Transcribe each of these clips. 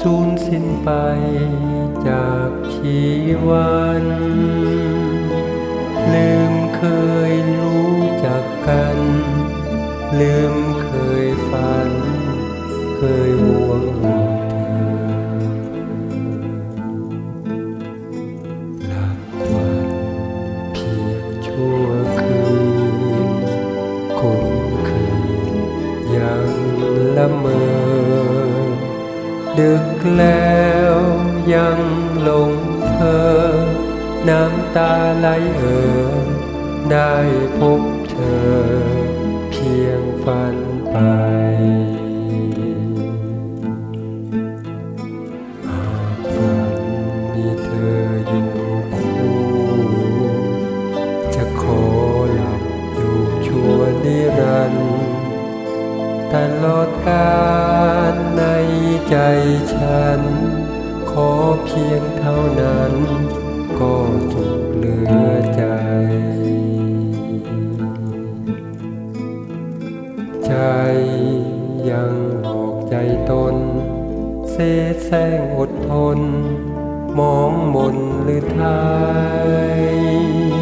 สิ้นไปจากชีวัน ลืมเคยรู้จักกัน ลืมเคยฝัน เคยหวงเธอหลับฝันเพียงชั่วคืนคนคืนยังละเมอดึก แล้วยังหลงเธอ น้ำตาไหลเอ่อได้พบเธอ เพียงฝันไปหากฝันมีเธอ ฉัน ขอเพียงเท่านั้น ก็สุขเหลือใจ ใจยังหลอกใจตน เสแสร้งอดทน มองมนหรือไทย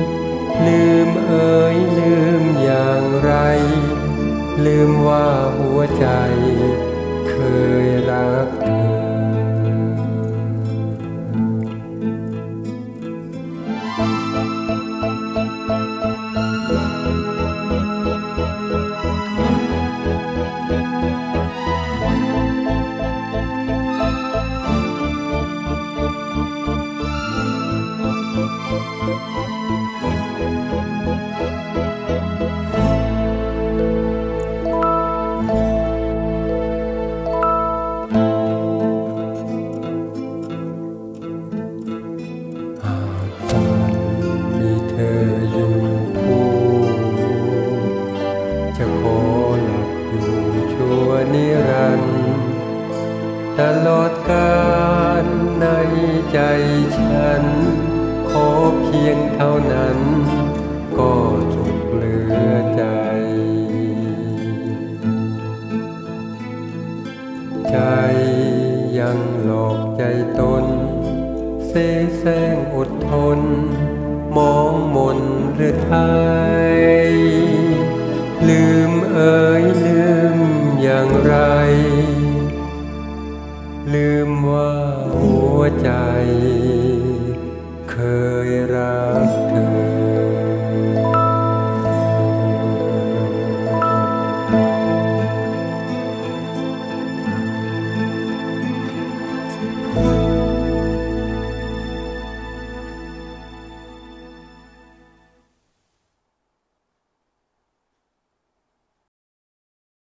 ตลอดกาลในใจฉัน เพียงเท่านั้น ก็สุขเหลือใจ ใจยังหลอกใจตน เสแสร้งอดทน มองมนหรือไทย ลืมเอ่ยลืมอย่างไร ลืมว่าหัวใจ เคยรัก